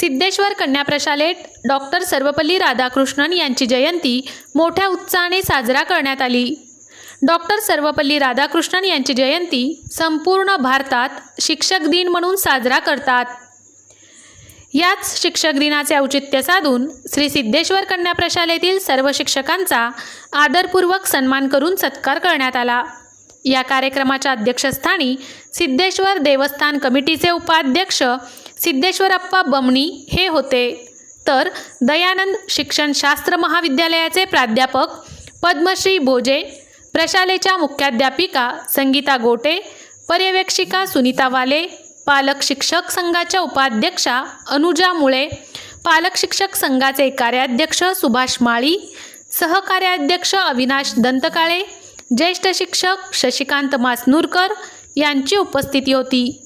सिद्धेश्वर कन्या प्रशालेत डॉक्टर सर्वपल्ली राधाकृष्णन यांची जयंती मोठ्या उत्साहाने साजरा करण्यात आली. डॉक्टर सर्वपल्ली राधाकृष्णन यांची जयंती संपूर्ण भारतात शिक्षक दिन म्हणून साजरा करतात. याच शिक्षक दिनाचे औचित्य साधून श्री सिद्धेश्वर कन्या प्रशालेतील सर्व शिक्षकांचा आदरपूर्वक सन्मान करून सत्कार करण्यात आला. या कार्यक्रमाच्या अध्यक्षस्थानी सिद्धेश्वर देवस्थान कमिटीचे उपाध्यक्ष सिद्धेश्वरप्पा बमणी हे होते. तर दयानंद शिक्षणशास्त्र महाविद्यालयाचे प्राध्यापक पद्मश्री भोजे प्रशालेच्या मुख्याध्यापिका संगीता गोटे पर्यवेक्षिका सुनीता वाले पालक शिक्षक संघाच्या उपाध्यक्षा अनुजा मुळे पालक शिक्षक संघाचे कार्याध्यक्ष सुभाष माळी सहकार्याध्यक्ष अविनाश दंतकाळे ज्येष्ठ शिक्षक शशिकांत मासनूरकर यांची उपस्थिती होती.